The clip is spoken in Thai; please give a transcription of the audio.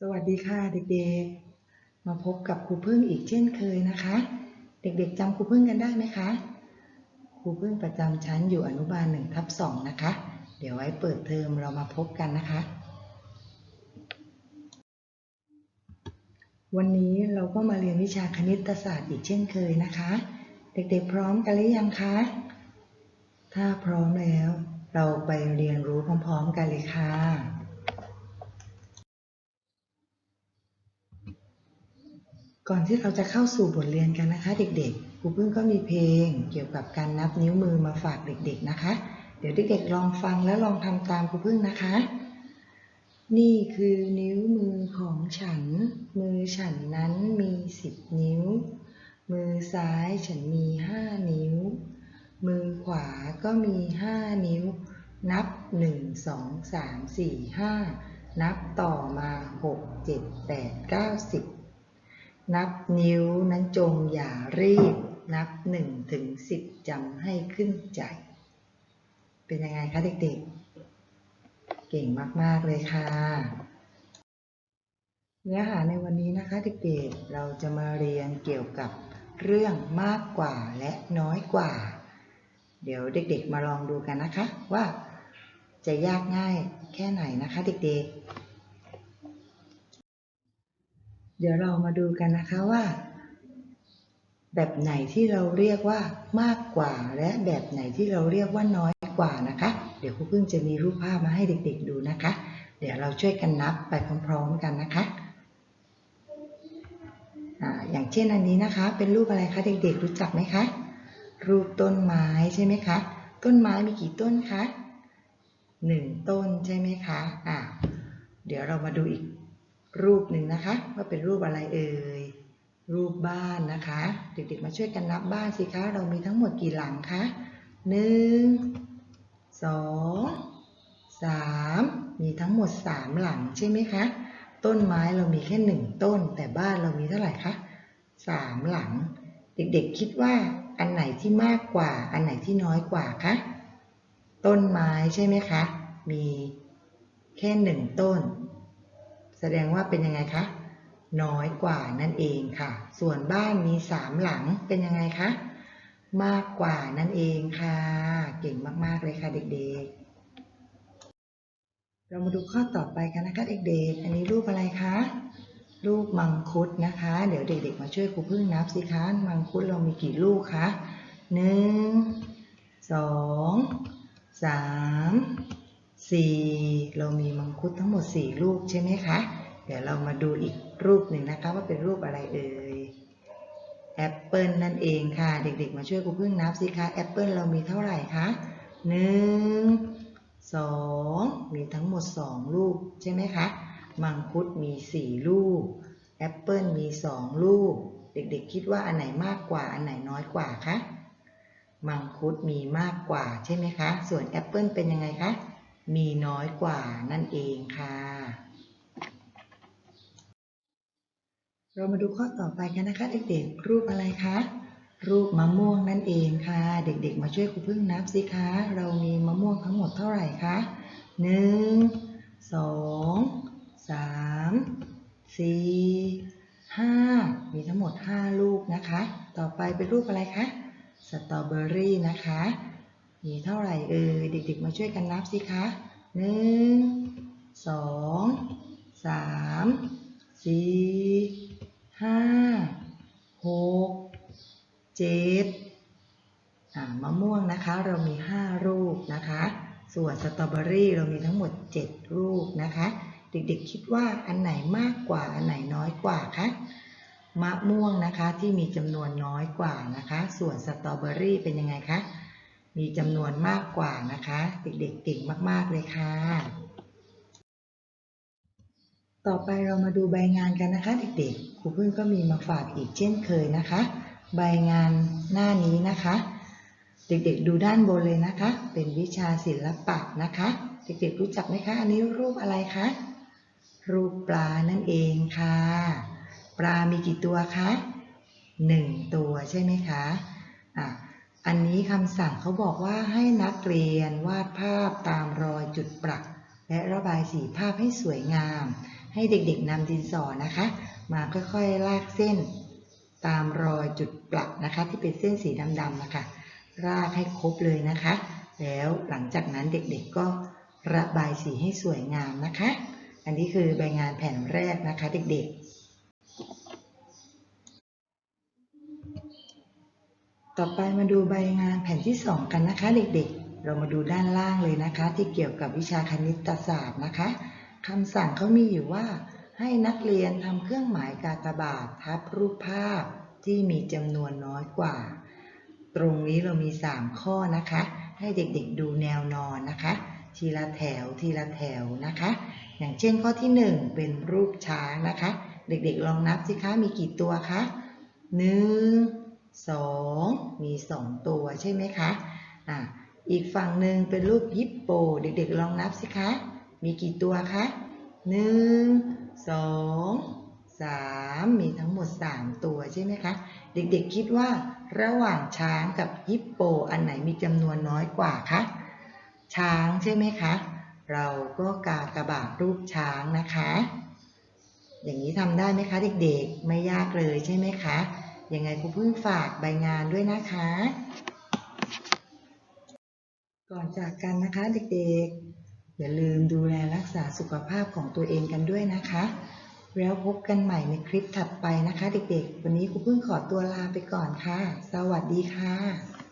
สวัสดีค่ะเด็กๆ มาพบกับครูพึ่งอีกเช่นเคยนะคะ เด็กๆจำครูพึ่งกันได้ไหมคะ ครูพึ่งประจำชั้นอยู่อนุบาลหนึ่งทับสองนะคะ เดี๋ยวไว้เปิดเทอมเรามาพบกันนะคะ วันนี้เราก็มาเรียนวิชาคณิตศาสตร์อีกเช่นเคยนะคะ เด็กๆพร้อมกันหรือยังคะ ถ้าพร้อมแล้ว เราไปเรียนรู้พร้อมๆกันเลยค่ะ ก่อนที่เราจะเข้าสู่บทเรียนกันนะคะ เด็กๆครูพึ่งก็มีเพลงเกี่ยวกับการนับนิ้วมือมาฝากเด็กๆนะคะ เดี๋ยวเด็กๆลองฟังและลองทำตามครูพึ่งนะคะ นี่คือนิ้วมือของฉัน มือฉันนั้นมีสิบนิ้ว มือซ้ายฉันมีห้านิ้ว มือขวาก็มีห้านิ้ว นับหนึ่งสองสามสี่ห้านับต่อมาหกเจ็ดแปดเก้าสิบ นับนิ้วนั้นจงอย่ารีบ นับหนึ่งถึงสิบจำให้ขึ้นใจ เป็นยังไงคะเด็กๆ เก่งมากๆเลยค่ะ เนื้อหาในวันนี้นะคะเด็กๆ เราจะมาเรียนเกี่ยวกับเรื่องมากกว่าและน้อยกว่า เดี๋ยวเด็กๆ มาลองดูกันนะคะว่าจะยากง่ายแค่ไหนนะคะเด็กๆ เดี๋ยวเรามาดูกันนะคะว่า แบบไหนที่เราเรียกว่ามากกว่า และแบบไหนที่เราเรียกว่าน้อยกว่านะคะ เดี๋ยวครูพึ่งจะมีรูปภาพมาให้เด็ก ๆ ดูนะคะ เดี๋ยวเราช่วยกันนับไปพร้อมๆกันนะคะอย่างเช่นอันนี้นะคะ เป็นรูปอะไรคะเด็กๆ รู้จักไหมคะ รูปต้นไม้ใช่ไหมคะ ต้นไม้มีกี่ต้นคะหนึ่งต้นใช่ไหมคะอ่าเดี๋ยวเรามาดูอีก รูปหนึ่งนะคะ ว่าเป็นรูปอะไรเอ่ย รูปบ้านนะคะ เด็กๆมาช่วยกันนับบ้านสิคะ เรามีทั้งหมดกี่หลังคะหนึ่งสองสามมีทั้งหมดสามหลังใช่ไหมคะ ต้นไม้เรามีแค่หนึ่งต้น แต่บ้านเรามีเท่าไหร่คะสามหลัง เด็กๆคิดว่าอันไหนที่มากกว่า อันไหนที่น้อยกว่าคะ ต้นไม้ใช่ไหมคะ มีแค่หนึ่งต้น แสดงว่าเป็นยังไงคะ น้อยกว่านั่นเองค่ะ ส่วนบ้านมีสามหลังเป็นยังไงคะ มากกว่านั่นเองค่ะ เก่งมากๆเลยค่ะเด็กๆ เรามาดูข้อต่อไปกันนะคะเด็กๆ อันนี้รูปอะไรคะรูปมังคุดนะคะ เดี๋ยวเด็กๆมาช่วยครูพึ่งนับสิคะ มังคุดเรามีกี่ลูกคะหนึ่งสองสาม สี่เรามีมังคุดทั้งหมดสี่ลูกใช่ไหมคะ เดี๋ยวเรามาดูอีกรูปหนึ่งนะคะว่าเป็นรูปอะไรเอ่ยแอปเปิลนั่นเองค่ะ เด็กๆ มาช่วยครูพึ่งนับสิคะแอปเปิลเรามีเท่าไหร่คะหนึ่งสองมีทั้งหมดสองลูกใช่ไหมคะ มังคุดมีสี่ลูกแอปเปิลมีสองลูก เด็กๆ คิดว่าอันไหนมากกว่าอันไหนน้อยกว่าคะ มังคุดมีมากกว่าใช่ไหมคะ ส่วนแอปเปิลเป็นยังไงคะ มีน้อยกว่านั่นเองค่ะ เรามาดูข้อต่อไปกันนะคะเด็กๆ รูปอะไรคะ รูปมะม่วงนั่นเองค่ะ เด็กๆ มาช่วยครูพึ่งนับสิคะ เรามีมะม่วงทั้งหมดเท่าไหร่คะหนึ่งสองสามสี่ห้ามีทั้งหมดห้าลูกนะคะ ต่อไปเป็นรูปอะไรคะ สตรอเบอรี่นะคะ มีเท่าไหร่เอ่ยเด็กๆ มาช่วยกันนับสิคะหนึ่งสองสามสี่ห้าหกเจ็ดมะม่วงนะคะเรามีห้าลูกนะคะ ส่วนสตรอเบอรี่เรามีทั้งหมดเจ็ดลูกนะคะ เด็กๆคิดว่าอันไหนมากกว่าอันไหนน้อยกว่าคะมะม่วงนะคะที่มีจำนวนน้อยกว่านะคะ ส่วนสตรอเบอรี่เป็นยังไงคะ มีจำนวนมากกว่านะคะ เด็กๆเก่งมากๆเลยค่ะ ต่อไปเรามาดูใบงานกันนะคะ เด็กๆครูพึ่งก็มีมาฝากอีกเช่นเคยนะคะ ใบงานหน้านี้นะคะ เด็กๆดูด้านบนเลยนะคะ เป็นวิชาศิลปะนะคะ เด็กๆรู้จักไหมคะอันนี้รูปอะไรคะรูปปลานั่นเองค่ะ ปลามีกี่ตัวคะหนึ่งตัวใช่ไหมคะอะ อันนี้คำสั่งเขาบอกว่าให้นักเรียนวาดภาพตามรอยจุดปรัก และระบายสีภาพให้สวยงาม ให้เด็กๆนำดินสอนะคะ มาค่อยๆลากเส้น ตามรอยจุดประนะคะ ที่เป็นเส้นสีดำๆนะคะลากให้ครบเลยนะคะ แล้วหลังจากนั้นเด็กๆก็ระบายสีให้สวยงามนะคะ อันนี้คือใบงานแผ่นแรกนะคะเด็กๆ ต่อไปมาดูใบงานแผ่นที่สองกันนะคะ เด็กๆ เรามาดูด้านล่างเลยนะคะ ที่เกี่ยวกับวิชาคณิตศาสตร์นะคะคำสั่งเขามีอยู่ว่า ให้นักเรียนทำเครื่องหมายกากบาททับรูปภาพที่มีจำนวนน้อยกว่า ตรงนี้เรามี 3 ข้อนะคะ ให้เด็กๆดูแนวนอนนะคะ ทีละแถวทีละแถวนะคะ อย่างเช่นข้อที่ 1 เป็นรูปช้างนะคะ เด็กๆลองนับสิคะมีกี่ตัวคะหนึ่ง สองมี 2 ตัวใช่ไหมคะอะอีกฝั่งหนึ่งเป็นรูปฮิปโป เด็กๆลองนับสิคะ มีกี่ตัวคะหนึ่งสองสามมีทั้งหมด 3 ตัวใช่ไหมคะ เด็กๆคิดว่าระหว่างช้างกับฮิปโป อันไหนมีจำนวนน้อยกว่าคะ ช้างใช่ไหมคะ เราก็กากระบาดรูปช้างนะคะ อย่างนี้ทำได้ไหมคะ เด็กๆ ไม่ยากเลยใช่ไหมคะ ยังไงครูเพิ่งฝากใบงานด้วยนะคะ ก่อนจากกันนะคะเด็กๆ อย่าลืมดูแลรักษาสุขภาพของตัวเองกันด้วยนะคะ แล้วพบกันใหม่ในคลิปถัดไปนะคะ เด็กๆ วันนี้ครูเพิ่งขอตัวลาไปก่อนค่ะ สวัสดีค่ะ